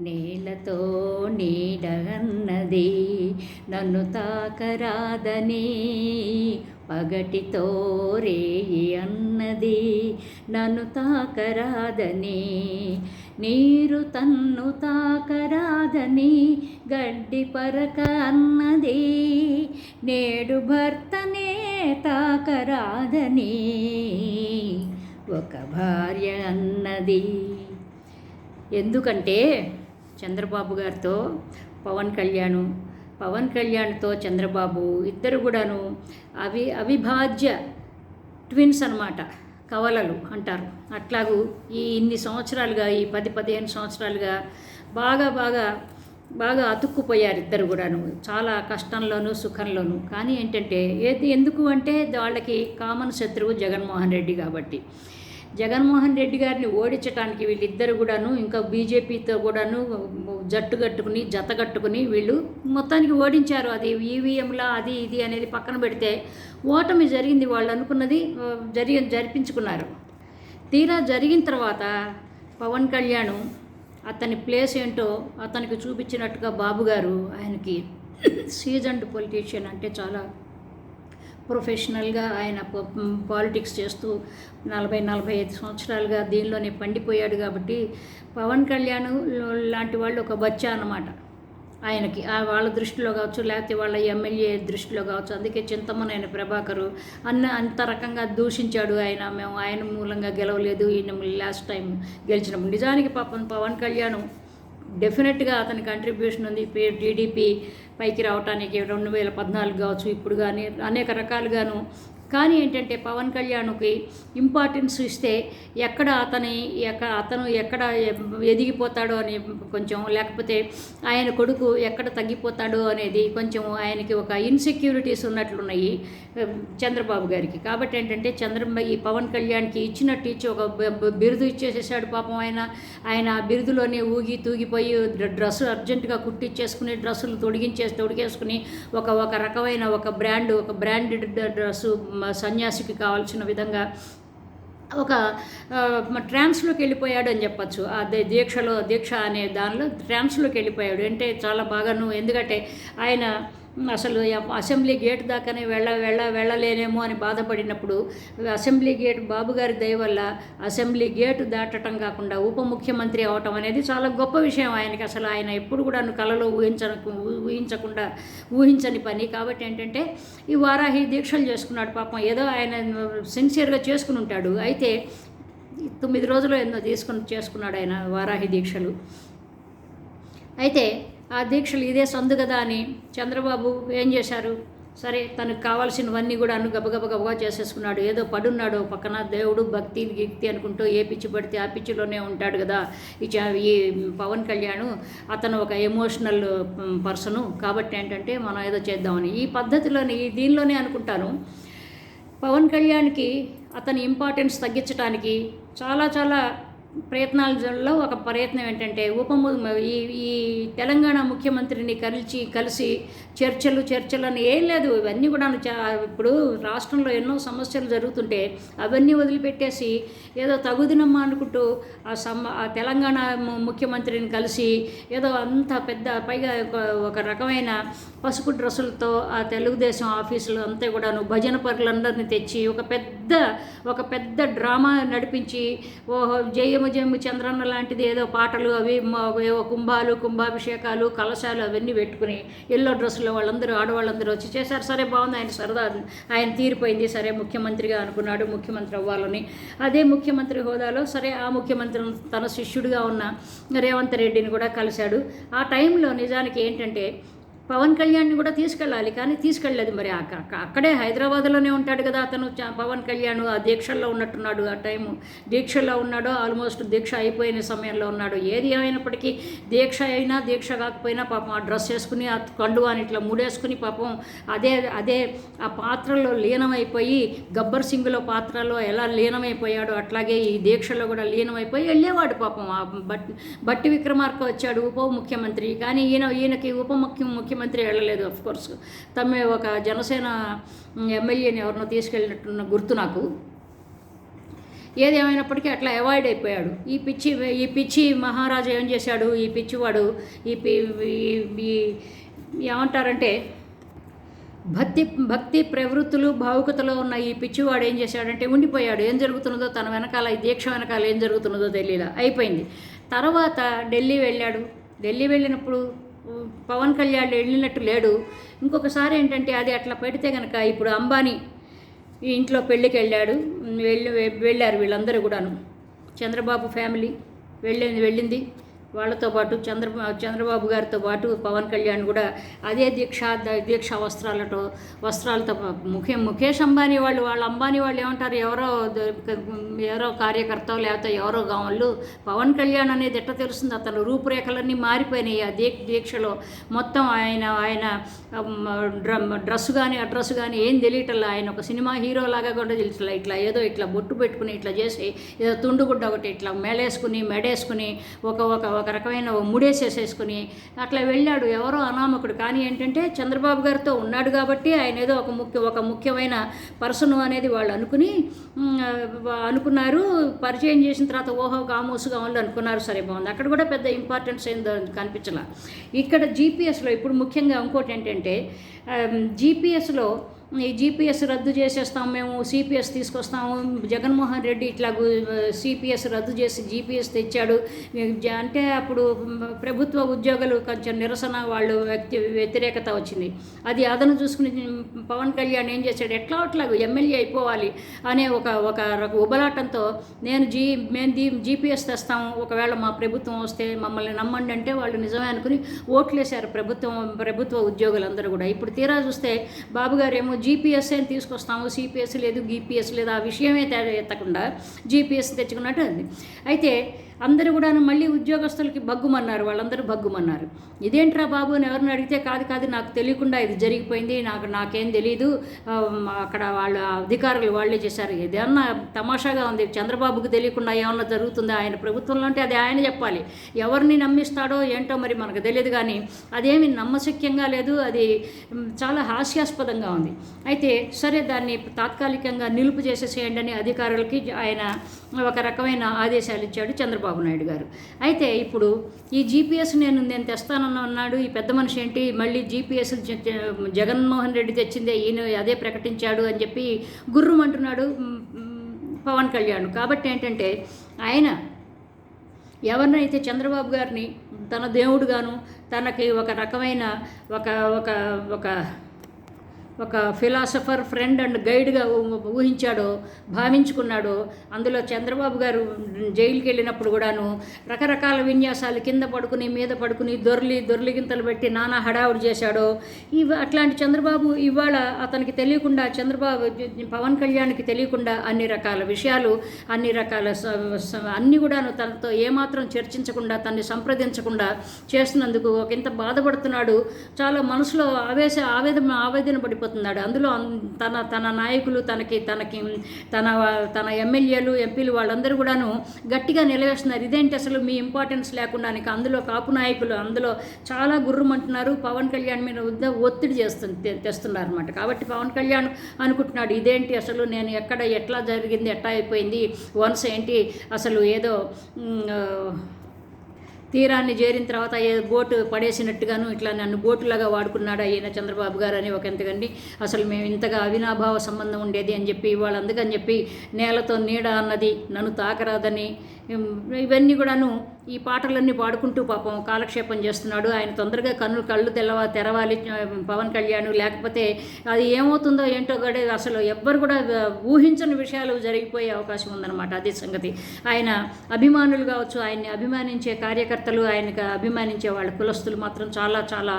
నేలతో నీడగన్నది నన్ను తాకరాదని పగటితో రేయి అన్నది నన్ను తాకరాదని నీరు తన్ను తాకరాదని గడ్డి పరక అన్నది నేడు భర్తనే తాకరాదని ఒక భార్య అన్నది. ఎందుకంటే చంద్రబాబు గారితో పవన్ కళ్యాణ్ పవన్ కళ్యాణ్తో చంద్రబాబు ఇద్దరు కూడాను అవి అవిభాజ్య ట్విన్స్ అన్నమాట కవలలు అంటారు. అట్లాగూ ఈ ఇన్ని సంవత్సరాలుగా ఈ పది పదిహేను సంవత్సరాలుగా బాగా బాగా బాగా అతుక్కుపోయారు ఇద్దరు కూడాను. చాలా కష్టంలోనూ సుఖంలోనూ. కానీ ఏంటంటే ఏది ఎందుకు అంటే వాళ్ళకి కామన్ శత్రువు జగన్మోహన్ రెడ్డి కాబట్టి. జగన్మోహన్ రెడ్డి గారిని ఓడించడానికి వీళ్ళిద్దరు కూడాను ఇంకా బీజేపీతో కూడాను జట్టు కట్టుకుని జత కట్టుకుని వీళ్ళు మొత్తానికి ఓడించారు. అది ఈవీఎంలా అది ఇది అనేది పక్కన పెడితే ఓటమి జరిగింది వాళ్ళు అనుకున్నది జరి జరిగి జరిపించుకున్నారు. తీరా జరిగిన తర్వాత పవన్ కళ్యాణ్ అతని ప్లేస్ ఏంటో అతనికి చూపించినట్టుగా బాబు గారు ఆయనకి సీజన్డ్ పొలిటీషియన్ అంటే చాలా ప్రొఫెషనల్గా ఆయన పాలిటిక్స్ చేస్తూ నలభై నలభై ఐదు సంవత్సరాలుగా దీనిలోనే పండిపోయాడు కాబట్టి పవన్ కళ్యాణ్ లాంటి వాళ్ళు ఒక బచ్చా అన్నమాట. ఆయనకి ఆ వాళ్ళ దృష్టిలో కావచ్చు లేకపోతే వాళ్ళ ఎమ్మెల్యే దృష్టిలో కావచ్చు అందుకే చింతమనేని ప్రభాకరు అన్న అంత రకంగా దూషించాడు ఆయన. మేము ఆయన మూలంగా గెలవలేదు. ఈయన లాస్ట్ టైం గెలిచినప్పుడు. నిజానికి పాపం పవన్ కళ్యాణ్ డెఫినెట్గా అతని కంట్రిబ్యూషన్ ఉంది. టీడీపీ పైకి రావడానికి రెండు వేల పద్నాలుగు కావచ్చు ఇప్పుడు కానీ అనేక రకాలుగాను కానీ ఏంటంటే పవన్ కళ్యాణ్కి ఇంపార్టెన్స్ ఇస్తే ఎక్కడ అతని ఎక్కడ అతను ఎక్కడ ఎదిగిపోతాడో అని కొంచెం లేకపోతే ఆయన కొడుకు ఎక్కడ తగ్గిపోతాడో అనేది కొంచెం ఆయనకి ఒక ఇన్సెక్యూరిటీస్ ఉన్నట్లున్నాయి చంద్రబాబు గారికి. కాబట్టి ఏంటంటే చంద్రబాబు ఈ పవన్ కళ్యాణ్కి ఇచ్చినట్టు ఇచ్చి ఒక బిరుదు ఇచ్చేసేసాడు పాపం ఆయన. ఆయన ఆ బిరుదులోనే ఊగి తూగిపోయి డ్రెస్ అర్జెంటుగా కుట్టిచ్చేసుకుని డ్రెస్సులు తొడిగించేసి తొడిగేసుకుని ఒక ఒక రకమైన ఒక బ్రాండ్ ఒక బ్రాండెడ్ డ్రెస్సు సన్యాసికి కావాల్సిన విధంగా ఒక ట్రాన్స్లోకి వెళ్ళిపోయాడు అని చెప్పచ్చు. ఆ దీక్షలో దీక్ష అనే దానిలో ట్రాన్స్లోకి వెళ్ళిపోయాడు. అంటే చాలా బాగాను ఎందుకంటే ఆయన అసలు అసెంబ్లీ గేట్ దాకానే వెళ్ళ వెళ్ళ వెళ్ళలేనేమో అని బాధపడినప్పుడు అసెంబ్లీ గేట్ బాబు గారి దయ వల్ల అసెంబ్లీ గేటు దాటడం కాకుండా ఉప ముఖ్యమంత్రి అవటం అనేది చాలా గొప్ప విషయం. ఆయనకి అసలు ఆయన ఎప్పుడు కూడా కలలో ఊహించ ఊహించకుండా ఊహించని పని. కాబట్టి ఏంటంటే ఈ వారాహి దీక్షలు చేసుకున్నాడు పాపం. ఏదో ఆయన సిన్సియర్గా చేసుకుని ఉంటాడు. అయితే తొమ్మిది రోజులు ఎన్నో తీసుకుని చేసుకున్నాడు ఆయన వారాహి దీక్షలు. అయితే ఆ దీక్షలు ఇదే సందు కదా అని చంద్రబాబు ఏం చేశారు? సరే తనకు కావాల్సినవన్నీ కూడా అను గబగబగబగా చేసేసుకున్నాడు. ఏదో పడున్నాడు పక్కన దేవుడు భక్తి గిక్తి అనుకుంటూ ఏ పిచ్చి పడితే ఆ పిచ్చిలోనే ఉంటాడు కదా. ఈ ఈ పవన్ కళ్యాణ్ అతను ఒక ఎమోషనల్ పర్సను. కాబట్టి ఏంటంటే మనం ఏదో చేద్దామని. ఈ పద్ధతిలోనే ఈ దీనిలోనే అనుకుంటాను. పవన్ కళ్యాణ్కి అతని ఇంపార్టెన్స్ తగ్గించడానికి చాలా చాలా ప్రయత్నాలలో ఒక ప్రయత్నం ఏంటంటే ఉప ఈ ఈ తెలంగాణ ముఖ్యమంత్రిని కలిసి కలిసి చర్చలు చర్చలు అని ఏం లేదు. ఇవన్నీ కూడా చా- ఇప్పుడు రాష్ట్రంలో ఎన్నో సమస్యలు జరుగుతుంటే అవన్నీ వదిలిపెట్టేసి ఏదో తగుదినమ్మా అనుకుంటూ ఆ సమ ఆ తెలంగాణ ముఖ్యమంత్రిని కలిసి ఏదో అంత పెద్ద పైగా ఒక- రకమైన పసుపు డ్రెస్సులతో ఆ తెలుగుదేశం ఆఫీసులు అంతా కూడాను భజన పరులందరినీ తెచ్చి ఒక పెద్ద ఒక పెద్ద డ్రామా నడిపించి ఓహో జయము జయము చంద్రన్న లాంటిది ఏదో పాటలు అవి ఏవో కుంభాలు కుంభాభిషేకాలు కలశాలు అవన్నీ పెట్టుకుని ఎల్లో డ్రెస్సులో వాళ్ళందరూ ఆడవాళ్ళందరూ వచ్చి చేశారు. సరే బాగుంది. ఆయన సరదా ఆయన తీరిపోయింది. సరే ముఖ్యమంత్రిగా అనుకున్నాడు. ముఖ్యమంత్రి అవ్వాలని. అదే ముఖ్యమంత్రి హోదాలో సరే ఆ ముఖ్యమంత్రి తన శిష్యుడిగా ఉన్న రేవంత్ రెడ్డిని కూడా కలిశాడు. ఆ టైంలో నిజానికి ఏంటంటే పవన్ కళ్యాణ్ని కూడా తీసుకెళ్ళాలి కానీ తీసుకెళ్ళలేదు మరి అక్కడే హైదరాబాద్లోనే ఉంటాడు కదా అతను. పవన్ కళ్యాణ్ ఆ దీక్షల్లో ఉన్నట్టున్నాడు ఆ టైము. దీక్షల్లో ఉన్నాడో ఆల్మోస్ట్ దీక్ష అయిపోయిన సమయంలో ఉన్నాడు. ఏది ఏమైనప్పటికీ దీక్ష అయినా దీక్ష కాకపోయినా పాపం ఆ డ్రెస్ వేసుకుని ఆ కండువాని ఇట్లా ముడేసుకుని పాపం అదే అదే ఆ పాత్రలో లీనమైపోయి గబ్బర్ సింగ్లో పాత్రలో ఎలా లీనమైపోయాడో అట్లాగే ఈ దీక్షలో కూడా లీనమైపోయి వెళ్ళేవాడు పాపం. ఆ బట్ బట్టి విక్రమార్క వచ్చాడు ఉప ముఖ్యమంత్రి. కానీ ఈయన ఈయనకి ఉప ముఖ్య ముఖ్యమంత్రి వెళ్ళలేదు అఫ్ కోర్స్ తమ్మే ఒక జనసేన ఎమ్మెల్యేని ఎవరినో తీసుకెళ్ళినట్టున్న గుర్తు నాకు. ఏదేమైనప్పటికీ అట్లా అవాయిడ్ అయిపోయాడు. ఈ పిచ్చి ఈ పిచ్చి మహారాజు ఏం చేశాడు? ఈ పిచ్చివాడు ఈ పి ఈ- ఏమంటారంటే భక్తి భక్తి ప్రవృత్తులు భావుకతలో ఉన్న ఈ పిచ్చివాడు ఏం చేశాడంటే ఉండిపోయాడు. ఏం జరుగుతున్నదో తన వెనకాల ఈ దీక్ష వెనకాల ఏం జరుగుతున్నదో తెలియలా అయిపోయింది. తర్వాత ఢిల్లీ వెళ్ళాడు. ఢిల్లీ వెళ్ళినప్పుడు పవన్ కళ్యాణ్ వెళ్ళినట్టు లేడు. ఇంకొకసారి ఏంటంటే అది అట్లా పెడితే కనుక ఇప్పుడు అంబానీ ఇంట్లో పెళ్ళికి వెళ్ళాడు. వెళ్ళి వెళ్ళారు వీళ్ళందరూ కూడాను. చంద్రబాబు ఫ్యామిలీ వెళ్ళింది వెళ్ళింది. వాళ్ళతో పాటు చంద్ర చంద్రబాబు గారితో పాటు పవన్ కళ్యాణ్ కూడా అదే దీక్ష దీక్ష వస్త్రాలతో వస్త్రాలతో ముఖే ముఖేష్ అంబానీ వాళ్ళు వాళ్ళ అంబానీ వాళ్ళు ఏమంటారు? ఎవరో ఎవరో కార్యకర్త లేకపోతే ఎవరో గామళ్ళు పవన్ కళ్యాణ్ అనేది ఎట్ట తెలుస్తుంది? అతను రూపురేఖలన్నీ మారిపోయినాయి ఆ దీక్ష దీక్షలో. మొత్తం ఆయన ఆయన డ్రమ్ డ్రెస్ కానీ ఆ డ్రెస్ కానీ ఏం తెలియటల్లా ఆయన ఒక సినిమా హీరో లాగా కూడా తెలుసు ఇట్లా ఏదో ఇట్లా బొట్టు పెట్టుకుని ఇట్లా చేసి ఏదో తుండుగుడ్డ ఒకటి ఇట్లా మెలేసుకుని మెడేసుకుని ఒక ఒక ఒక రకమైన ముడేసేసేసుకుని అట్లా వెళ్ళాడు ఎవరో అనామకుడు. కానీ ఏంటంటే చంద్రబాబు గారితో ఉన్నాడు కాబట్టి ఆయన ఏదో ఒక ముఖ్య ఒక ముఖ్యమైన పర్సన్ అనేది వాళ్ళు అనుకుని అనుకున్నారు. పరిచయం చేసిన తర్వాత ఓహో కామోసుగా వాళ్ళు అనుకున్నారు. సరే బాగుంది. అక్కడ కూడా పెద్ద ఇంపార్టెన్స్ ఏందో కనిపించాల. ఇక్కడ జీపీఎస్లో ఇప్పుడు ముఖ్యంగా ఇంకోటి ఏంటంటే జీపీఎస్లో ఈ జీపీఎస్ రద్దు చేసేస్తాం మేము సిపిఎస్ తీసుకొస్తాము. జగన్మోహన్ రెడ్డి ఇట్లా సిపిఎస్ రద్దు చేసి జీపీఎస్ తెచ్చాడు. అంటే అప్పుడు ప్రభుత్వ ఉద్యోగులు కొంచెం నిరసన వాళ్ళు వ్యక్తి వ్యతిరేకత వచ్చింది. అది అదను చూసుకుని పవన్ కళ్యాణ్ ఏం చేశాడు? ఎట్లా అట్లాగూ ఎమ్మెల్యే అయిపోవాలి అనే ఒక ఒక రక- ఉబలాటంతో నేను జీ మేము దీ జీపీఎస్ తెస్తాము ఒకవేళ మా ప్రభుత్వం వస్తే మమ్మల్ని నమ్మండి అంటే వాళ్ళు నిజమే అనుకుని ఓట్లేశారు ప్రభుత్వం ప్రభుత్వ ఉద్యోగులందరూ కూడా. ఇప్పుడు తీరా చూస్తే బాబు గారు ఏమో జీపీఎస్ అని తీసుకొస్తాము సిపిఎస్ లేదు గీపీఎస్ లేదు ఆ విషయమే తేడా ఎత్తకుండా జీపీఎస్ తెచ్చుకున్నట్టు అంది అయితే అందరూ కూడా మళ్ళీ ఉద్యోగస్తులకి బగ్గుమన్నారు వాళ్ళందరూ బగ్గుమన్నారు ఇదేంట్రా బాబు అని ఎవరిని అడిగితే కాదు కాదు నాకు తెలియకుండా ఇది జరిగిపోయింది నాకు నాకేం తెలియదు అక్కడ వాళ్ళ అధికారులు వాళ్ళే చేశారు. ఏదన్నా తమాషాగా ఉంది చంద్రబాబుకు తెలియకుండా ఏమన్నా జరుగుతుందా? ఆయన ప్రభుత్వంలో అంటే అది ఆయన చెప్పాలి. ఎవరిని నమ్మిస్తాడో ఏంటో మరి మనకు తెలియదు కానీ అదేమి నమ్మశక్యంగా లేదు అది చాలా హాస్యాస్పదంగా ఉంది. అయితే సరే దాన్ని తాత్కాలికంగా నిలుపు చేసేసేయండి అని అధికారులకి ఆయన ఒక రకమైన ఆదేశాలు ఇచ్చాడు చంద్రబాబు. నాయుడు గారు. అయితే ఇప్పుడు ఈ జీపీఎస్ నేను నేను తెస్తానని ఉన్నాడు ఈ పెద్ద మనిషి ఏంటి? మళ్ళీ జీపీఎస్ జగన్మోహన్ రెడ్డి తెచ్చిందే ఈయన అదే ప్రకటించాడు అని చెప్పి గుర్రుమంటున్నాడు అంటున్నాడు పవన్ కళ్యాణ్. కాబట్టి ఏంటంటే ఆయన ఎవరినైతే చంద్రబాబు గారిని తన దేవుడుగాను తనకి ఒక రకమైన ఒక ఒక ఒక ఒక ఫిలాసఫర్ ఫ్రెండ్ అండ్ గైడ్గా ఊ- ఊహించాడో భావించుకున్నాడో అందులో చంద్రబాబు గారు జైలుకి వెళ్ళినప్పుడు కూడాను రకరకాల విన్యాసాలు కింద పడుకుని మీద పడుకుని దొర్లి దొర్లిగింతలు పెట్టి నానా హడావుడి చేశాడో ఇవి అట్లాంటి చంద్రబాబు ఇవాళ అతనికి తెలియకుండా చంద్రబాబు పవన్ కళ్యాణ్కి తెలియకుండా అన్ని రకాల విషయాలు అన్ని రకాల స- కూడాను తనతో ఏమాత్రం చర్చించకుండా తనని సంప్రదించకుండా చేస్తున్నందుకు ఒక ఇంత బాధపడుతున్నాడు. చాలా మనసులో ఆవేశ ఆవేదన ఆవేదన వెళ్ళిపోతున్నాడు అందులో తన తన నాయకులు తనకి తనకి తన తన ఎమ్మెల్యేలు ఎంపీలు వాళ్ళందరూ కూడాను గట్టిగా నిలవేస్తున్నారు. ఇదేంటి అసలు మీ ఇంపార్టెన్స్ లేకుండా అందులో కాపు నాయకులు అందులో చాలా గుర్రమంటున్నారు పవన్ కళ్యాణ్ మీద ఒత్తిడి చేస్తుంది తె- తెస్తున్నారు అనమాట కాబట్టి పవన్ కళ్యాణ్ అనుకుంటున్నాడు ఇదేంటి అసలు నేను ఎక్కడ ఎట్లా జరిగింది ఎట్లా అయిపోయింది? వన్స్ ఏంటి అసలు ఏదో తీరాన్ని చేరిన తర్వాత ఏ బోటు పడేసినట్టుగాను ఇట్లా నన్ను బోటులాగా వాడుకున్నాడు ఆయన చంద్రబాబు గారు అని ఒక ఎంతకండి. అసలు మేము ఇంతగా అవినాభావ సంబంధం ఉండేది అని చెప్పి ఇవాళ అందుకని చెప్పి నేలతో నీడ అన్నది నన్ను తాకరాదని ఇవన్నీ కూడాను ఈ పాటలన్నీ పాడుకుంటూ పాపం కాలక్షేపం చేస్తున్నాడు. ఆయన తొందరగా కన్నులు కళ్ళు తెలవ తెరవాలి పవన్ కళ్యాణ్ లేకపోతే అది ఏమవుతుందో ఏంటో కూడా అసలు ఎవ్వరు కూడా ఊహించని విషయాలు జరిగిపోయే అవకాశం ఉందన్నమాట అదే సంగతి. ఆయన అభిమానులు కావచ్చు ఆయన్ని అభిమానించే కార్యకర్తలు ఆయనకు అభిమానించే వాళ్ళ కులస్తులు మాత్రం చాలా చాలా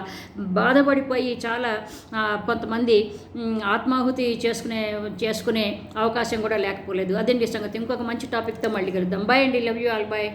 బాధపడిపోయి చాలా కొంతమంది ఆత్మాహుతి చేసుకునే చేసుకునే అవకాశం కూడా లేకపోలేదు. అదండి సంగతి? ఇంకొక మంచి టాపిక్తో మళ్ళీ కలుద్దాం. బాయ్ అండి. Love you all bye